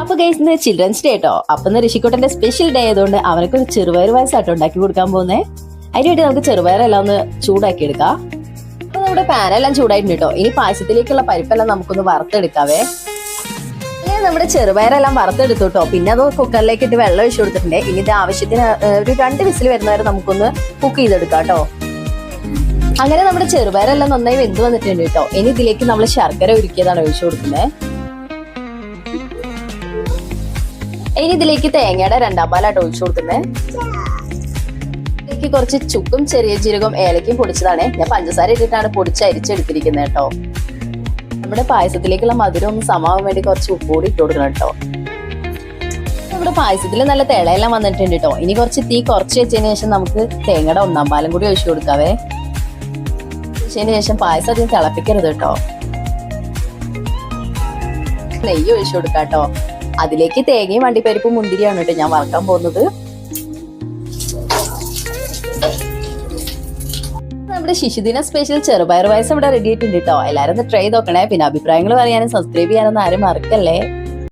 അപ്പൊ ഗൈസ് ഇന്ന് children's day കേട്ടോ അപ്പൊ ഇന്ന് ഋഷിക്കുട്ടന്റെ സ്പെഷ്യൽ ഡേ ആയതുകൊണ്ട് അവർക്ക് ഒരു ചെറുപയർ വയസ്സായിട്ട് ഉണ്ടാക്കി കൊടുക്കാൻ പോകുന്നേ. അതിനുവേണ്ടി നമുക്ക് ചെറുപയറെല്ലാം ഒന്ന് ചൂടാക്കി എടുക്കാം. അപ്പൊ നമ്മുടെ പാനെല്ലാം ചൂടായിട്ടുണ്ട് കേട്ടോ ഇനി പായസത്തിലേക്കുള്ള പരിപ്പെല്ലാം നമുക്കൊന്ന് വറുത്തെടുക്കാവേ. നമ്മുടെ ചെറുപയറെല്ലാം വറുത്തെടുത്തു കേട്ടോ പിന്നെ അത് കുക്കറിലേക്ക് ഇട്ട് വെള്ളം ഒഴിച്ചു കൊടുത്തിട്ടുണ്ട്. ഇനി ഇത് ആവശ്യത്തിന് ഒരു രണ്ട് വിസിൽ വരുന്നവരെ നമുക്കൊന്ന് കുക്ക് ചെയ്തെടുക്കാം കേട്ടോ അങ്ങനെ നമ്മുടെ ചെറുപയറെല്ലാം നന്നായി വെന്ത് വന്നിട്ടുണ്ട് കേട്ടോ ഇനി ഇതിലേക്ക് നമ്മൾ ശർക്കര ഒരുക്കിയതാണ് ഒഴിച്ചു കൊടുക്കുന്നത്. ഇനി ഇതിലേക്ക് തേങ്ങയുടെ രണ്ടാം പാലായിട്ട് ഒഴിച്ചു കൊടുക്കുന്നത് ഇതിലേക്ക് കുറച്ച് ചുക്കും ചെറിയ ജീരകവും ഏലക്കും പൊടിച്ചതാണ്. ഞാൻ പഞ്ചസാര ഇട്ടിട്ടാണ് പൊടിച്ച് അരിച്ചെടുത്തിരിക്കുന്നത് കേട്ടോ. നമ്മുടെ പായസത്തിലേക്കുള്ള മധുരം ഒന്ന് സമാവാൻ വേണ്ടി കുറച്ച് ഉപ്പ് കൂടി ഇട്ട് കൊടുക്കണം കേട്ടോ. നമ്മുടെ പായസത്തിൽ നല്ല തിളയെല്ലാം വന്നിട്ടുണ്ട് കേട്ടോ. ഇനി കുറച്ച് തീ കുറച്ച് വെച്ചതിന് ശേഷം നമുക്ക് തേങ്ങയുടെ ഒന്നാം പാലം കൂടി ഒഴിച്ചു കൊടുക്കാവേ. ഒഴിച്ചതിന് ശേഷം പായസം അധികം തിളപ്പിക്കരുത് കേട്ടോ. നെയ്യ് ഒഴിച്ചു കൊടുക്കാം കേട്ടോ. അതിലേക്ക് തേങ്ങയും വണ്ടിപ്പരിപ്പും മുന്തിരിയാണ് കേട്ടോ ഞാൻ വറക്കാൻ പോകുന്നത്. നമ്മുടെ ശിശുദിന സ്പെഷ്യൽ ചെറുപയർ വയസ്സ് ഇവിടെ റെഡി ആയിട്ടുണ്ട് കേട്ടോ. എല്ലാവരും ഒന്ന് ട്രൈ നോക്കണേ. പിന്നെ അഭിപ്രായങ്ങൾ പറയാനും സബ്സ്ക്രൈബ് ചെയ്യാനൊന്നും ആരും മറക്കല്ലേ?